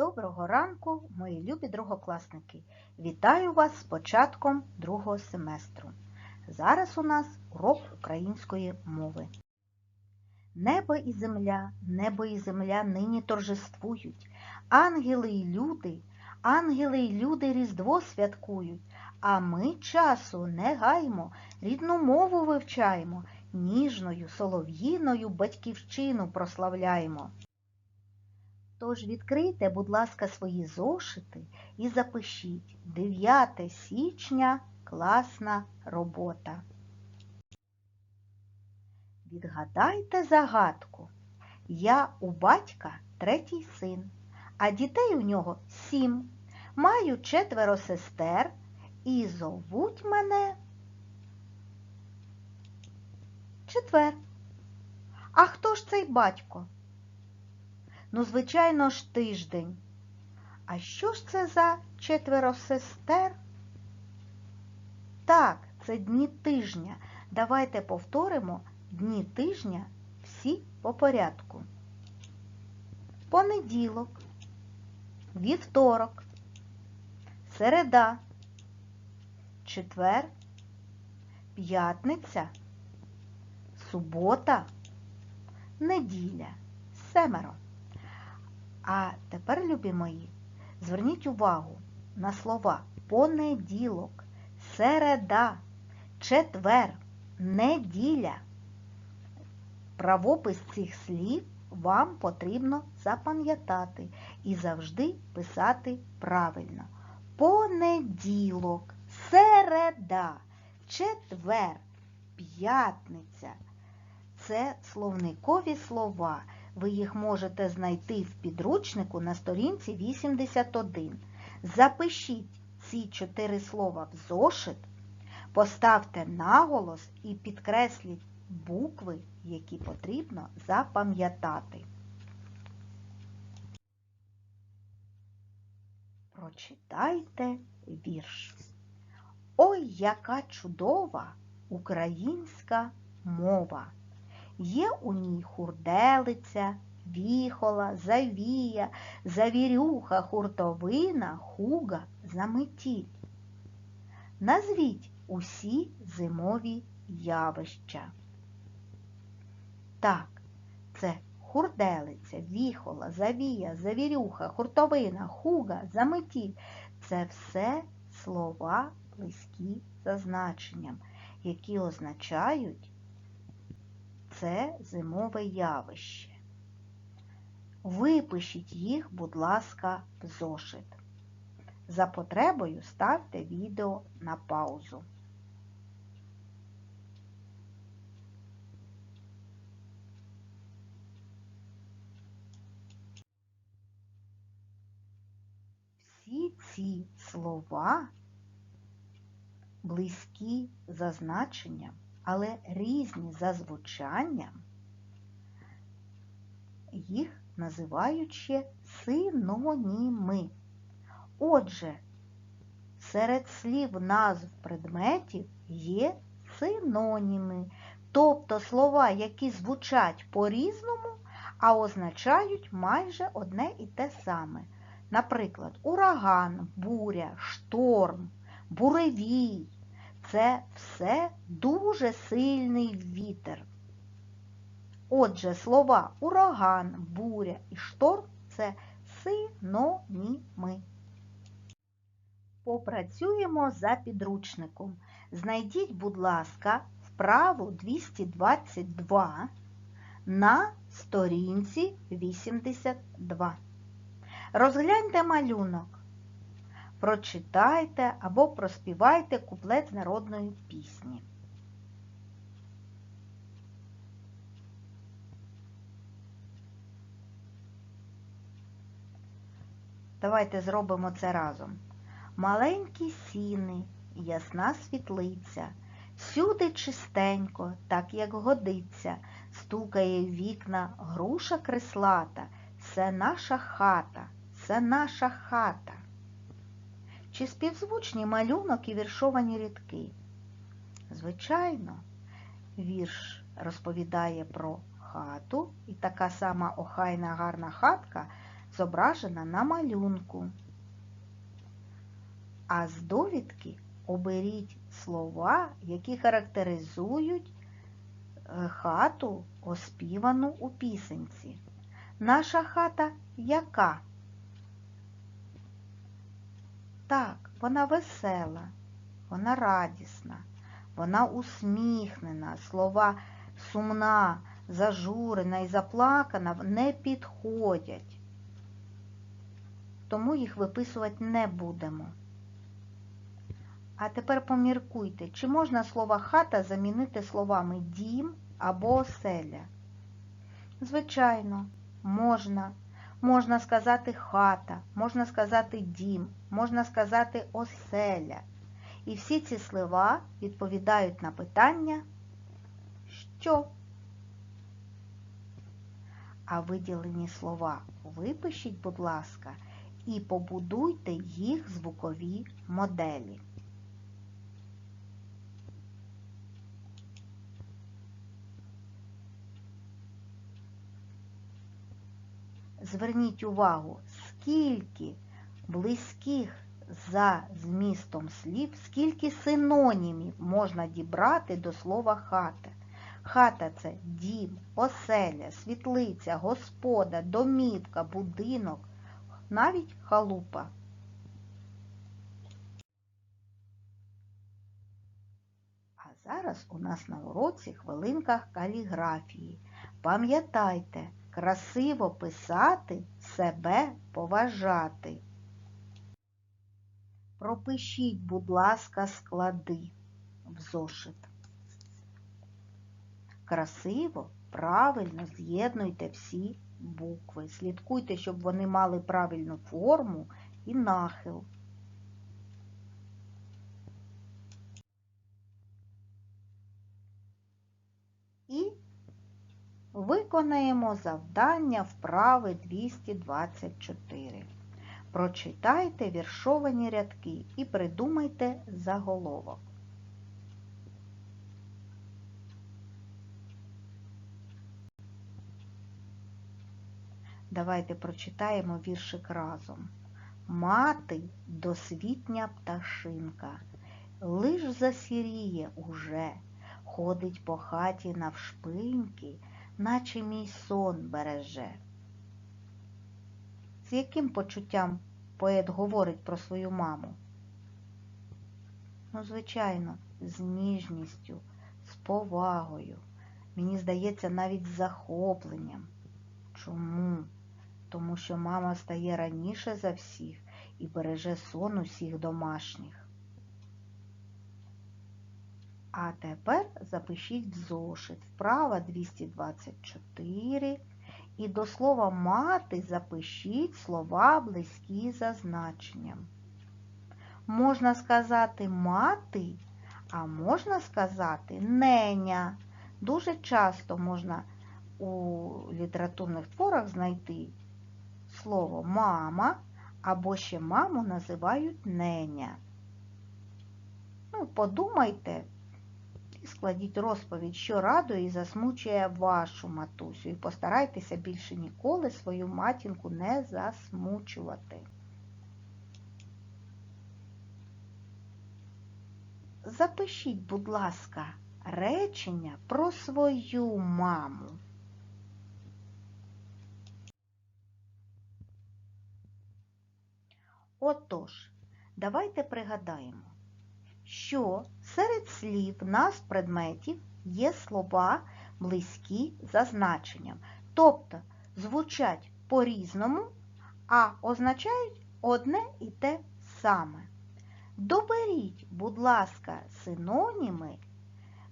Доброго ранку, мої любі другокласники! Вітаю вас з початком другого семестру. Зараз у нас урок української мови. Небо і земля, небо і земля нині торжествують. Ангели і люди, ангели і люди Різдво святкують, а ми часу не гаймо, рідну мову вивчаємо, ніжною, солов'їною батьківщину прославляємо. Тож відкрийте, будь ласка, свої зошити і запишіть 9 січня класна робота. Відгадайте загадку. Я у батька третій син, а дітей у нього сім. Маю четверо сестер і зовуть мене четвер. А хто ж цей батько? Ну, звичайно ж, тиждень. А що ж це за четверо сестер? Так, це дні тижня. Давайте повторимо дні тижня всі по порядку. Понеділок, вівторок, середа, четвер, п'ятниця, субота, неділя, семеро. А тепер, любі мої, зверніть увагу на слова понеділок, середа, четвер, неділя. Правопис цих слів вам потрібно запам'ятати і завжди писати правильно. Понеділок, середа, четвер, п'ятниця. Це словникові слова. Ви їх можете знайти в підручнику на сторінці 81. Запишіть ці чотири слова в зошит, поставте наголос і підкресліть букви, які потрібно запам'ятати. Прочитайте вірш. Ой, яка чудова українська мова! Є у ній хурделиця, віхола, завія, завірюха, хуртовина, хуга, заметіль. Назвіть усі зимові явища. Так, це хурделиця, віхола, завія, завірюха, хуртовина, хуга, заметіль. Це все слова близькі за значенням, які означають це зимове явище. Випишіть їх, будь ласка, в зошит. За потребою ставте відео на паузу. Всі ці слова близькі за значенням але різні за звучанням, їх називають ще синоніми. Отже, серед слів назв предметів є синоніми, тобто слова, які звучать по-різному, а означають майже одне і те саме. Наприклад, ураган, буря, шторм, буревій. Це все дуже сильний вітер. Отже, слова ураган, буря і шторм це синоніми. Попрацюємо за підручником. Знайдіть, будь ласка, вправу 222 на сторінці 82. Розгляньте малюнок. Прочитайте або проспівайте куплет з народної пісні. Давайте зробимо це разом. Маленькі сіни, ясна світлиця, всюди чистенько, так як годиться, стукає в вікна груша креслата. Це наша хата, це наша хата. Чи співзвучні малюнок і віршовані рядки? Звичайно, вірш розповідає про хату, і така сама охайна гарна хатка зображена на малюнку. А з довідки оберіть слова, які характеризують е, хату, оспівану у пісенці. Наша хата яка? Так, вона весела, вона радісна, вона усміхнена, слова сумна, зажурена і заплакана не підходять. Тому їх виписувати не будемо. А тепер поміркуйте, чи можна слово хата замінити словами дім або оселя? Звичайно, можна. Можна сказати хата, можна сказати дім, можна сказати оселя. І всі ці слова відповідають на питання що? А виділені слова випишіть, будь ласка, і побудуйте їх звукові моделі. Зверніть увагу, скільки близьких за змістом слів, скільки синонімів можна дібрати до слова хата. Хата це дім, оселя, світлиця, господа, домівка, будинок, навіть халупа. А зараз у нас на уроці хвилинка каліграфії. Пам'ятайте, красиво писати, себе поважати. Пропишіть, будь ласка, склади в зошит. Красиво, правильно з'єднуйте всі букви. Слідкуйте, щоб вони мали правильну форму і нахил. І виконаємо завдання вправи 224. Прочитайте віршовані рядки і придумайте заголовок. Давайте прочитаємо віршик разом. Мати досвітня пташинка, лиш засіріє уже, ходить по хаті навшпиньки, наче мій сон береже. З яким почуттям поет говорить про свою маму? Ну, звичайно, з ніжністю, з повагою. Мені здається, навіть з захопленням. Чому? Тому що мама стає раніше за всіх і береже сон усіх домашніх. А тепер запишіть в зошит вправа 224 і до слова мати запишіть слова близькі за значенням. Можна сказати мати, а можна сказати неня. Дуже часто можна у літературних творах знайти слово мама або ще маму називають неня. Ну, подумайте і складіть розповідь, що радує і засмучує вашу матусю. І постарайтеся більше ніколи свою матінку не засмучувати. Запишіть, будь ласка, речення про свою маму. Отож, давайте пригадаємо, що серед слів нас предметів є слова близькі за значенням, тобто звучать по-різному, а означають одне і те саме. Доберіть, будь ласка, синоніми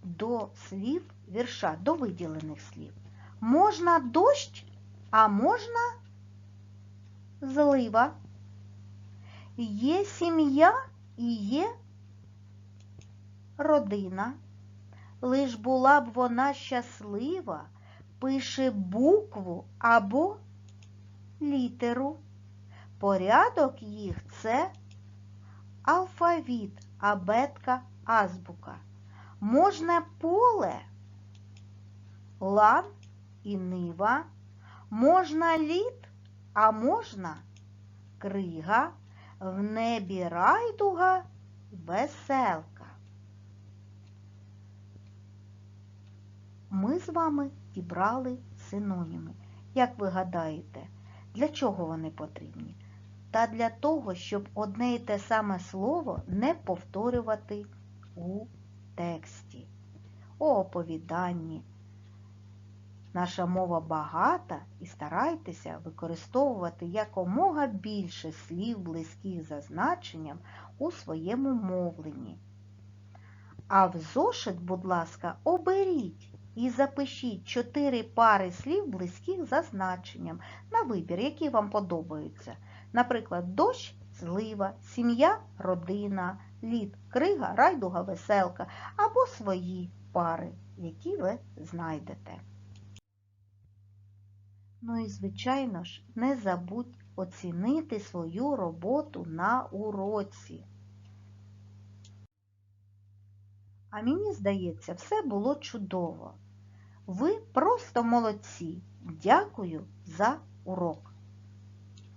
до слів вірша, до виділених слів. Можна дощ, а можна злива. Є сім'я і є родина. Лиш була б вона щаслива, пише букву або літеру. Порядок їх це алфавіт, абетка, азбука. Можна поле, лан і нива, можна лід, а можна крига, в небі райдуга, веселка. Ми з вами дібрали синоніми. Як ви гадаєте, для чого вони потрібні? Та для того, щоб одне і те саме слово не повторювати у тексті, у оповіданні. Наша мова багата і старайтеся використовувати якомога більше слів близьких за значенням у своєму мовленні. А в зошит, будь ласка, оберіть і запишіть чотири пари слів близьких за значенням на вибір, які вам подобаються. Наприклад, дощ, злива, сім'я, родина, лід, крига, райдуга, веселка або свої пари, які ви знайдете. Ну і, звичайно ж, не забудь оцінити свою роботу на уроці. А мені здається, все було чудово. Ви просто молодці. Дякую за урок.